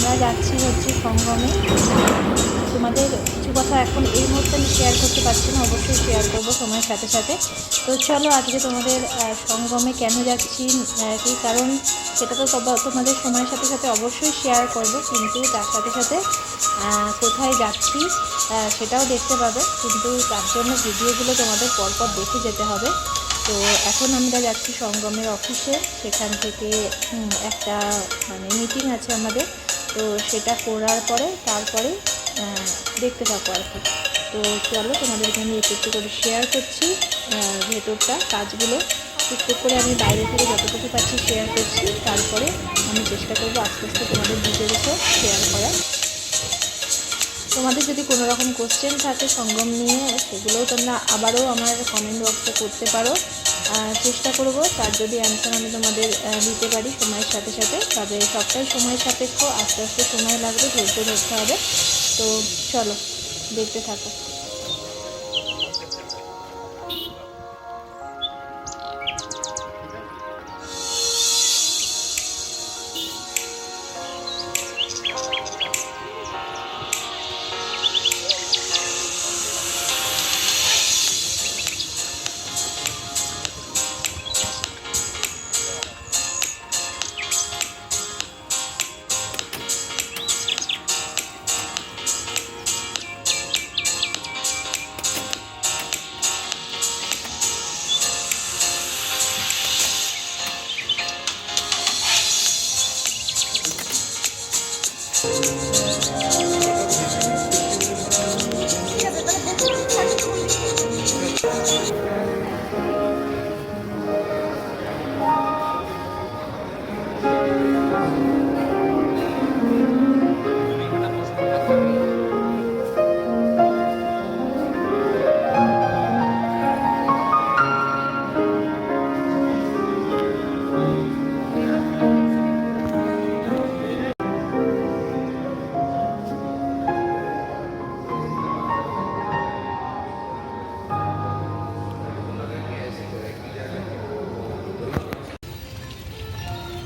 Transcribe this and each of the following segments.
আমরা যাচ্ছি হচ্ছে সঙ্গমে। তোমাদের কিছু কথা এখন এই মুহূর্তে আমি শেয়ার করতে পারছি না, অবশ্যই শেয়ার করব সময়ের সাথে সাথে। তো চলো আজকে তোমাদের সঙ্গমে কেন যাচ্ছি কী কারণ সেটা তো তোমাদের সময়ের সাথে সাথে অবশ্যই শেয়ার করব, কিন্তু তার সাথে সাথে কোথায় যাচ্ছি সেটাও দেখতে পাবে। কিন্তু তার জন্য ভিডিওগুলো তোমাদের পরপর দেখে যেতে হবে। তো এখন আমরা যাচ্ছি সঙ্গমের অফিসে সেখান থেকে একটা মানে মিটিং আছে আমাদের। তো সেটা করার পরে তারপরে দেখতে থাকো আর কি। তো চলো তোমাদেরকে আমি একটু একটু করে শেয়ার করছি ভেতরটা, কাজগুলো। একটু করে আমি বাইরে থেকে যতটুকু পাচ্ছি শেয়ার করছি, তারপরে আমি চেষ্টা করব আস্তে আস্তে তোমাদের ডিটেলসও শেয়ার করার। তোমাদের যদি কোনো রকম কোশ্চেন থাকে সঙ্গম নিয়ে, সেগুলোও তোমরা আবারও আমার কমেন্ট বক্সে করতে পারো। চেষ্টা করব, তার যদি অ্যান্সার আমি তোমাদের দিতে পারি সময়ের সাথে সাথে। তবে সবটাই সময়ের সাপেক্ষ, আস্তে আস্তে সময় লাগবে, ধৈর্য ধরতে হবে। তো চলো, দেখতে থাকো।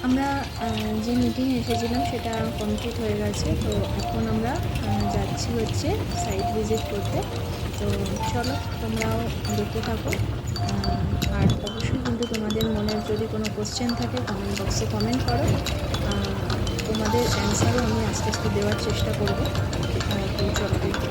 আমরা যে মিটিংয়ে এসেছিলাম সেটা কমপ্লিট হয়ে গেছে। তো এখন আমরা যাচ্ছি হচ্ছে সাইট ভিজিট করতে। তো চলো, তোমরাও দেখতে থাকো। আর অবশ্যই কিন্তু তোমাদের মনের যদি কোনো কোশ্চেন থাকে কমেন্ট বক্সে কমেন্ট করো। তোমাদের অ্যান্সারও আমি আস্তে আস্তে দেওয়ার চেষ্টা করব। তো চলো দেখতে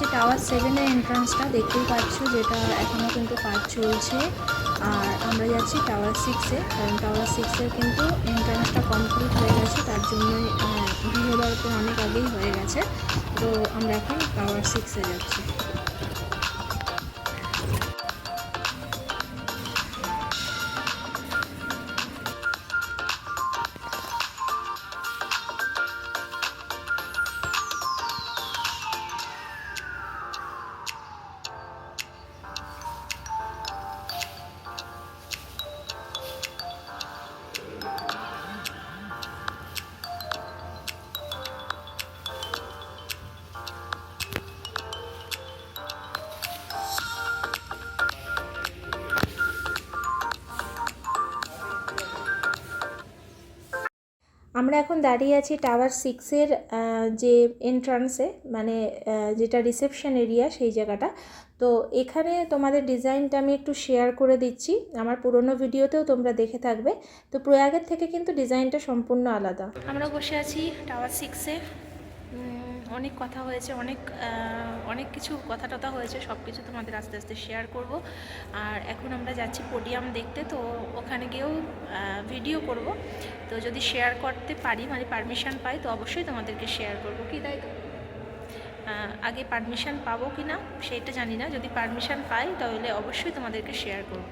হচ্ছে টাওয়ার সেভেনের এন্ট্রান্সটা দেখতেই পাচ্ছ যেটা এখনও কিন্তু কাজ চলছে। আর আমরা যাচ্ছি টাওয়ার সিক্সে কারণ টাওয়ার সিক্সের কিন্তু এন্ট্রান্সটা কমপ্লিট হয়ে গেছে, তার জন্যই তো অনেক আগেই হয়ে গেছে। তো আমরা এখন টাওয়ার সিক্সে যাচ্ছি। আমরা এখন দাঁড়িয়ে আছি টাওয়ার সিক্সের যে এন্ট্রান্সে মানে যেটা রিসেপশন এরিয়া সেই জায়গাটা। তো এখানে তোমাদের ডিজাইনটা আমি একটু শেয়ার করে দিচ্ছি। আমার পুরনো ভিডিওতেও তোমরা দেখে থাকবে। তো প্রয়াগের থেকে কিন্তু ডিজাইনটা সম্পূর্ণ আলাদা। আমরা বসে আছি টাওয়ার সিক্সে অনেক কথা হয়েছে, অনেক অনেক কিছু কথা টথা হয়েছে সব কিছু তোমাদের আস্তে আস্তে শেয়ার করব। আর এখন আমরা যাচ্ছি পোডিয়াম দেখতে, তো ওখানে গিয়েও ভিডিও করব। তো যদি শেয়ার করতে পারি মানে পারমিশন পাই, তো অবশ্যই তোমাদেরকে শেয়ার করব। কি তাই তো? আগে পারমিশন পাবো কি না সেটা জানি না। যদি পারমিশন পাই, তাহলে অবশ্যই তোমাদেরকে শেয়ার করব।